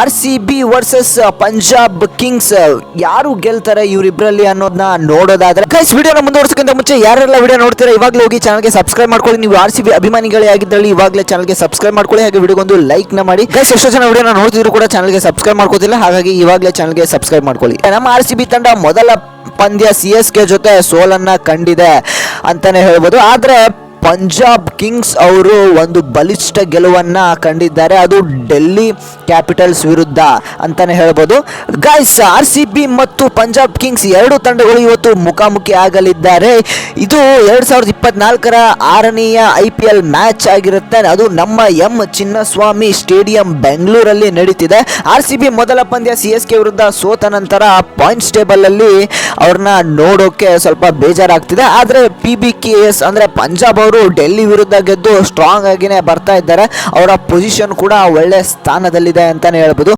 R C B versus Punjab Kings ಯಾರು ಗೆಲ್ತಾರೆ ಇವರಿಬ್ಬರಲ್ಲಿ ಅನ್ನೋದನ್ನ ನೋಡೋದಾದ್ರೆ ಗೈಸ್ ವಿಡಿಯೋನ ಮುಂದುವರ್ಸಕ್ಕಿಂತ ಮುಂಚೆ ಯಾರೆಲ್ಲ ವಿಡಿಯೋ ನೋಡ್ತೀರಾ, ಇವಾಗಲೇ ಹೋಗಿ ಚಾನಲ್ಗೆ ಸಬ್ಸ್ಕ್ರೈಬ್ ಮಾಡ್ಕೊಳ್ಳಿ. ನೀವು ಆರ್ ಸಿ ಬಿ ಅಭಿಮಾನಿಗಳೇ ಆಗಿದ್ದಲ್ಲಿ ಇವಾಗಲೇ ಚಾನಲ್ಗೆ ಸಬ್ಸ್ಕ್ರೈಬ್ ಮಾಡ್ಕೊಳ್ಳಿ. ಹಾಗೆ ವಿಡಿಯೋಗೊಂದು ಲೈಕ್ನ ಮಾಡಿ. ಗೈಸ್ ಎಷ್ಟೋ ಜನ ವಿಡಿಯೋನ ನೋಡ್ತಿದ್ರು ಕೂಡ ಚಾನಲ್ಗೆ ಸಬ್ಸ್ಕ್ರೈಬ್ ಮಾಡ್ಕೋತಿಲ್ಲ. ಹಾಗಾಗಿ ಇವಾಗಲೇ ಚಾನಲ್ಗೆ ಸಬ್ಸ್ಕ್ರೈಬ್ ಮಾಡ್ಕೊಳ್ಳಿ. ನಮ್ಮ ಆರ್ ಸಿ ಬಿ ತಂಡ ಮೊದಲ ಪಂದ್ಯ ಸಿ ಎಸ್ ಕೆ ಜೊತೆ ಸೋಲನ್ನ ಕಂಡಿದೆ ಅಂತಾನೆ ಹೇಳ್ಬೋದು. ಆದ್ರೆ ಪಂಜಾಬ್ ಕಿಂಗ್ಸ್ ಅವರು ಒಂದು ಬಲಿಷ್ಠ ಗೆಲುವನ್ನು ಕಂಡಿದ್ದಾರೆ. ಅದು ಡೆಲ್ಲಿ ಕ್ಯಾಪಿಟಲ್ಸ್ ವಿರುದ್ಧ ಅಂತಲೇ ಹೇಳ್ಬೋದು. ಗೈಸ್ ಆರ್ ಸಿ ಬಿ ಮತ್ತು ಪಂಜಾಬ್ ಕಿಂಗ್ಸ್ ಎರಡು ತಂಡಗಳು ಇವತ್ತು ಮುಖಾಮುಖಿ ಆಗಲಿದ್ದಾರೆ. ಇದು ಎರಡು ಸಾವಿರದ ಇಪ್ಪತ್ನಾಲ್ಕರ ಆರನೆಯ ಐ ಪಿ ಎಲ್ ಮ್ಯಾಚ್ ಆಗಿರುತ್ತೆ. ಅದು ನಮ್ಮ ಎಂ ಚಿನ್ನಸ್ವಾಮಿ ಸ್ಟೇಡಿಯಂ ಬೆಂಗಳೂರಲ್ಲಿ ನಡೀತಿದೆ. ಆರ್ ಸಿ ಬಿ ಮೊದಲ ಪಂದ್ಯ ಸಿ ಎಸ್ ಕೆ ವಿರುದ್ಧ ಸೋತ ನಂತರ ಪಾಯಿಂಟ್ಸ್ ಟೇಬಲಲ್ಲಿ ಅವ್ರನ್ನ ನೋಡೋಕೆ ಸ್ವಲ್ಪ ಬೇಜಾರಾಗ್ತಿದೆ. ಆದರೆ ಪಿ ಬಿ ಕೆ ಎಸ್ ಅಂದರೆ ಪಂಜಾಬ್ ಅವರು ಡೆಲ್ಲಿ ವಿರುದ್ಧ ಗೆದ್ದು ಸ್ಟ್ರಾಂಗ್ ಆಗಿನೇ ಬರ್ತಾ ಇದ್ದಾರೆ. ಅವರ ಪೊಸಿಷನ್ ಕೂಡ ಒಳ್ಳೆ ಸ್ಥಾನದಲ್ಲಿದೆ ಅಂತಾನೆ ಹೇಳ್ಬೋದು.